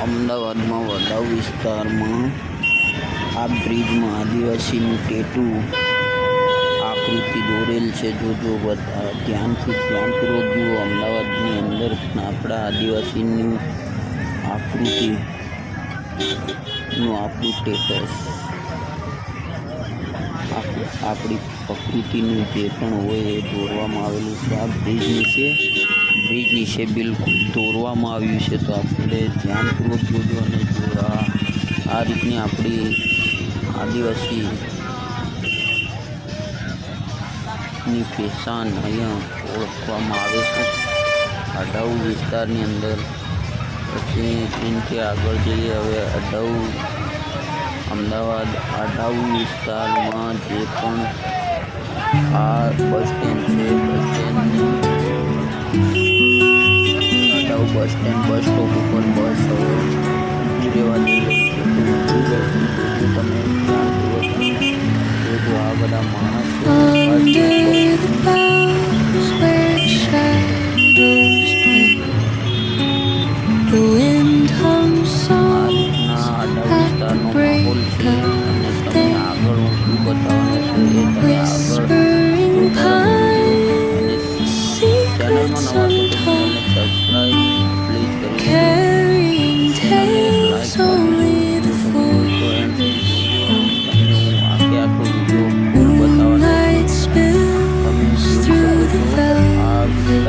અમદાવાદમાં વડાવ વિસ્તારમાં આ બ્રિજમાં આદિવાસીનું ટેટુ આકૃતિ દોરેલ છે. જોજો ધ્યાનથી ધ્યાનપૂર્વક જુઓ, અમદાવાદની અંદર આપણા આદિવાસીનું આકૃતિનું આપણું સ્ટેટસ આપણી પ્રકૃતિનું જે પણ હોય એ દોરવામાં આવેલું છે. આ બ્રિજ વિશે બ્રિજની છે, બિલકુલ દોરવામાં આવ્યું છે, તો આપણે ધ્યાનપૂર્વક જોજો અને જો આ રીતની આપણી આદિવાસી ની પહેચાન અહીંયા ઓળખવામાં આવે છે. અઢાઉ વિસ્તારની અંદર પછી એનાથી આગળ જઈએ, હવે અઢાઉ અમદાવાદ અઢાઉ વિસ્તારમાં જે પણ આ બસ સ્ટેન્ડ છે, બસ સ્ટેન્ડની તળાવ બસ સ્ટેન્ડ બસ સ્ટોપ ઉપર બસ જેવાની તમે આ બધા માણસ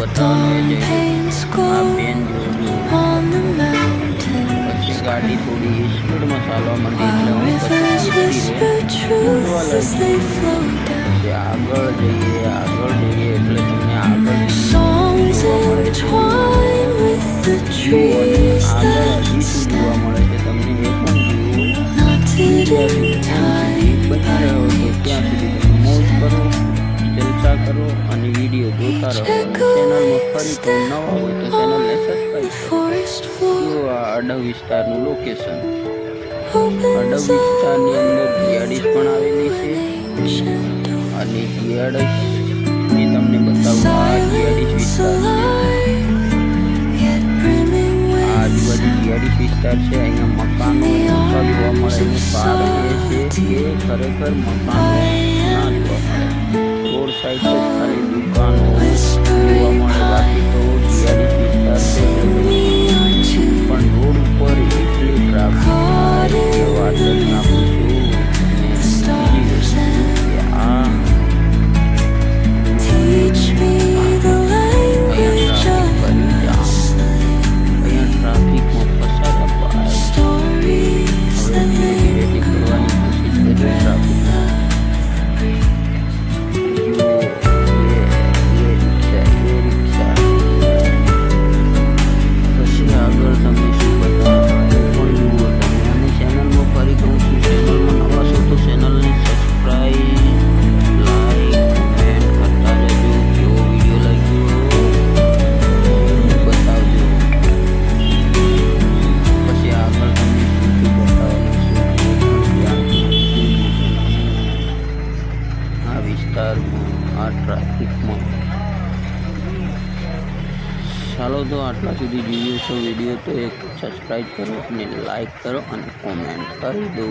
But um, I've been ગાડી થોડી સ્પીડમાં ચાલવા માંડી એટલે આગળ જઈએ આગળ જઈએ એટલે તમને આગળ જોવા મળે આગળ હજી શું જોવા ચેનલમાં વિસ્તારનું લોકેશન અડવ વિસ્તારની અંદર જીઆડીસ પણ આવેલી છે. તમને બતાવું આજુબાજુ જીઆડીસ વિસ્તાર છે. અહીંયા મકાનો ઓછા જોવા છે. ખરેખર મકાનો દુકાનો ચાલો તો આટલા સુધી જોઈએ છો વીડિયો, તો એક સબસ્ક્રાઈબ કરો અને લાઈક કરો અને કોમેન્ટ કરી દો